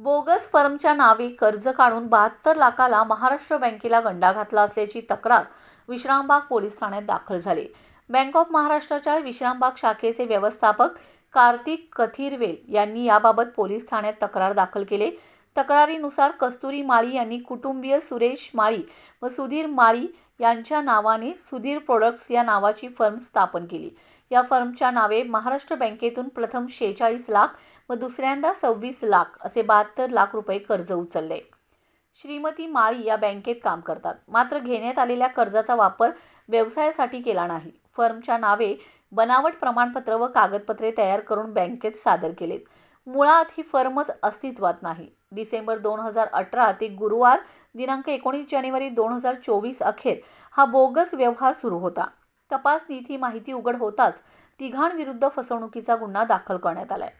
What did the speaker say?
Bogus फर्मच्या नावे कर्ज काढून बहात्तर लाखाला महाराष्ट्र बँकेला गंडा घातला असल्याची तक्रार विश्रामबाग पोलीस ठाण्यात दाखल झाली. बँक ऑफ महाराष्ट्राच्या विश्रामबाग शाखेचे व्यवस्थापक कार्तिक कथिरवेल यांनी याबाबत पोलीस ठाण्यात तक्रार दाखल केली. तक्रारीनुसार कस्तुरी माळी यांनी कुटुंबीय सुरेश माळी व सुधीर माळी यांच्या नावाने सुधीर प्रोडक्ट्स या नावाची फर्म स्थापन केली. या फर्मच्या नावे महाराष्ट्र बँकेतून प्रथम शेहेचाळीस लाख व दुसऱ्यांदा सव्वीस लाख असे बहात्तर लाख रुपये कर्ज उचलले. श्रीमती माळी या बँकेत काम करतात. मात्र घेण्यात आलेल्या कर्जाचा वापर व्यवसायासाठी केला नाही. फर्मच्या नावे बनावट प्रमाणपत्र व कागदपत्रे तयार करून बँकेत सादर केलेत. मुळात ही फर्मच अस्तित्वात नाही. डिसेंबर दोन हजार अठरा ते गुरुवार दिनांक एकोणीस जानेवारी दोन हजार चोवीस अखेर हा बोगस व्यवहार सुरू होता. तपासणीत ही माहिती उघड होताच तिघांविरुद्ध फसवणुकीचा गुन्हा दाखल करण्यात आलाय.